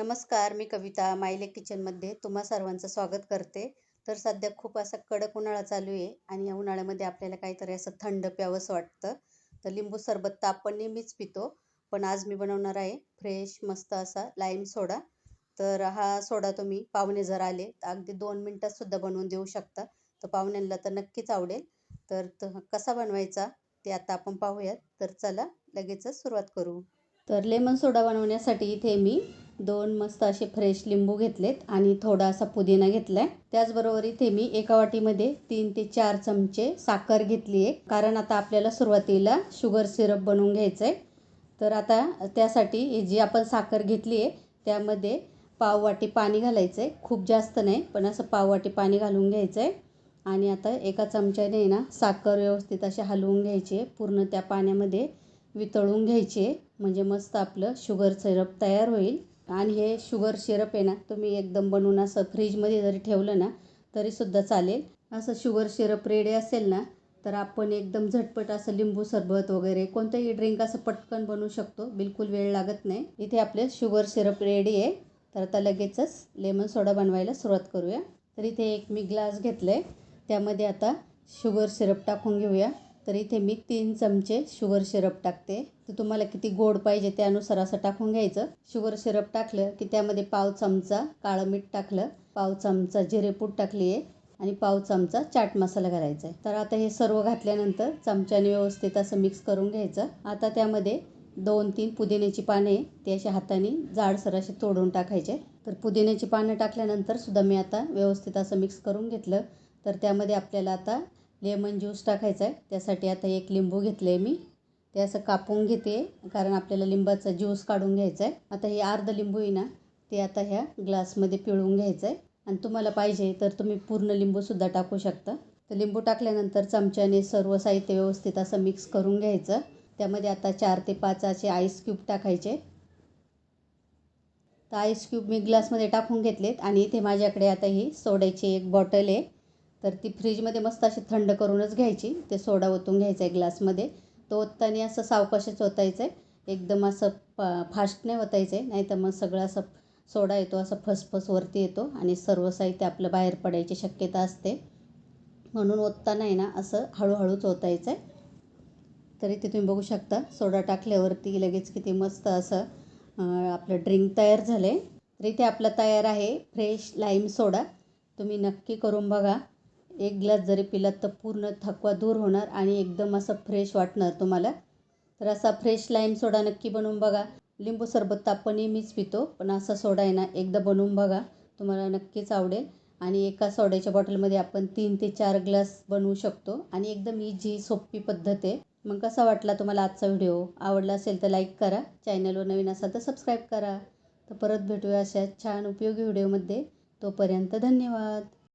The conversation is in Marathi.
नमस्कार मी कविता मायले किचनमध्ये तुम्हा सर्वांचं स्वागत करते. तर सध्या खूप असा कडक उन्हाळा चालू आहे आणि या उन्हाळ्यामध्ये आपल्याला काहीतरी असं थंड प्यावंसं वाटतं. तर लिंबू सरबत तर आपण नेहमीच पितो पण आज मी बनवणार आहे फ्रेश मस्त असा लाईम सोडा. तर हा सोडा तुम्ही पाहुणे जर आले तर अगदी दोन मिनटातसुद्धा बनवून देऊ शकता. तर पाहुण्यांना तर नक्कीच आवडेल. तर कसा बनवायचा ते आता आपण पाहूयात. तर चला लगेचच सुरुवात करू. तर लेमन सोडा बनवण्यासाठी इथे मी दोन मस्त असे फ्रेश लिंबू घेतलेत आणि थोडासा पुदिना पुदिना घेतलाय. त्याचबरोबर इथे मी एका वाटीमध्ये तीन ते चार चमचे साखर घेतली आहे कारण आता आपल्याला सुरुवातीला शुगर सिरप बनवून घ्यायचं आहे तर आता त्यासाठी जी आपण साखर घेतली आहे त्यामध्ये पाव वाटी पाणी घालायचं आहे खूप जास्त नाही पण असं पाव वाटी पाणी घालून घ्यायचं आहे आणि आता एका चमच्याने ना साखर व्यवस्थित अशी हलवून घ्यायची आहे पूर्ण त्या पाण्यामध्ये वितळून घ्यायची आहे म्हणजे मस्त आपलं शुगर सिरप तयार होईल. आणि हे शुगर सिरप आहे ना तुम्ही एकदम बनवून असं फ्रीजमध्ये जरी ठेवलं ना तरीसुद्धा चालेल. असं शुगर सिरप रेडी असेल ना तर आपण एकदम झटपट असं लिंबू सरबत वगैरे कोणतंही ड्रिंक असं पटकन बनवू शकतो. बिलकुल वेळ लागत नाही. इथे आपले शुगर सिरप रेडी आहे. तर आता लगेचच लेमन सोडा बनवायला सुरुवात करूया. तर इथे एक मी ग्लास घेतलं आहे त्यामध्ये आता शुगर सिरप टाकून घेऊया. तर इथे मी तीन चमचे शुगर सिरप टाकते. तर तुम्हाला किती गोड पाहिजे त्यानुसार असं टाकून घ्यायचं. शुगर सिरप टाकलं की त्यामध्ये पाव चमचा काळं मीठ टाकलं पाव चमचा जिरेपूड टाकली आहे आणि पाव चमचा चाट मसाला घालायचा आहे. तर आता हे सर्व घातल्यानंतर चमच्याने व्यवस्थित असं मिक्स करून घ्यायचं. आता त्यामध्ये दोन तीन पुदिन्याची पाने ते अशा हाताने जाडसर असे तोडून टाकायचे. तर पुदिन्याची पानं टाकल्यानंतर सुद्धा मी आता व्यवस्थित असं मिक्स करून घेतलं. तर त्यामध्ये आपल्याला आता लेमन ज्यूस टाकायचा आहे. त्यासाठी आता एक लिंबू घेतलं आहे मी. ते असं कापून घेते कारण आपल्याला लिंबाचा ज्यूस काढून घ्यायचा आहे. आता हे अर्ध लिंबू आहे ना ते आता ह्या ग्लासमध्ये पिळून घ्यायचं आहे. आणि तुम्हाला पाहिजे तर तुम्ही पूर्ण लिंबूसुद्धा टाकू शकता. तर लिंबू टाकल्यानंतर चमच्याने सर्व साहित्य व्यवस्थित असं मिक्स करून घ्यायचं. त्यामध्ये आता चार ते पाच असे आईस क्यूब टाकायचे. तर आईस क्यूब मी ग्लासमध्ये टाकून घेतलेत आणि इथे माझ्याकडे आता ही सोड्याची एक बॉटल आहे. तर ती फ्रीजमध्ये मस्त अशी थंड करूनच घ्यायची. ते सोडा ओतून घ्यायचा आहे ग्लासमध्ये. तो ओतताना असं सावकाशच ओतायचं आहे एकदम असं प फास्ट नाही ओतायचं आहे नाही तर मग सगळं असं सोडा येतो असं फसफस वरती येतो आणि सर्व साहित्य आपलं बाहेर पडायची शक्यता असते. म्हणून ओतताना आहे ना असं हळूहळूच ओतायचं आहे तरी ते तुम्ही बघू शकता सोडा टाकल्यावरती लगेच किती मस्त असं आपलं ड्रिंक तयार झालं आहे तर इथे आपलं तयार आहे फ्रेश लाईम सोडा. तुम्ही नक्की करून बघा. एक ग्लास जरी पिलात तर पूर्ण थकवा दूर होणार आणि एकदम असं फ्रेश वाटणार तुम्हाला. तर असा फ्रेश लाईम सोडा नक्की बनवून बघा. लिंबू सरबत तर आपण नेहमीच पितो पण असा सोडा आहे ना एकदा बनवून बघा. तुम्हाला नक्कीच आवडेल. आणि एका सोड्याच्या बॉटलमध्ये आपण तीन ते चार ग्लास बनवू शकतो. आणि एकदम इझी सोपी पद्धत आहे. मग कसा वाटला तुम्हाला आजचा व्हिडिओ आवडला असेल तर लाईक करा. चॅनलवर नवीन असाल तर सबस्क्राईब करा. तर परत भेटूया अशा छान उपयोगी व्हिडिओमध्ये तोपर्यंत धन्यवाद.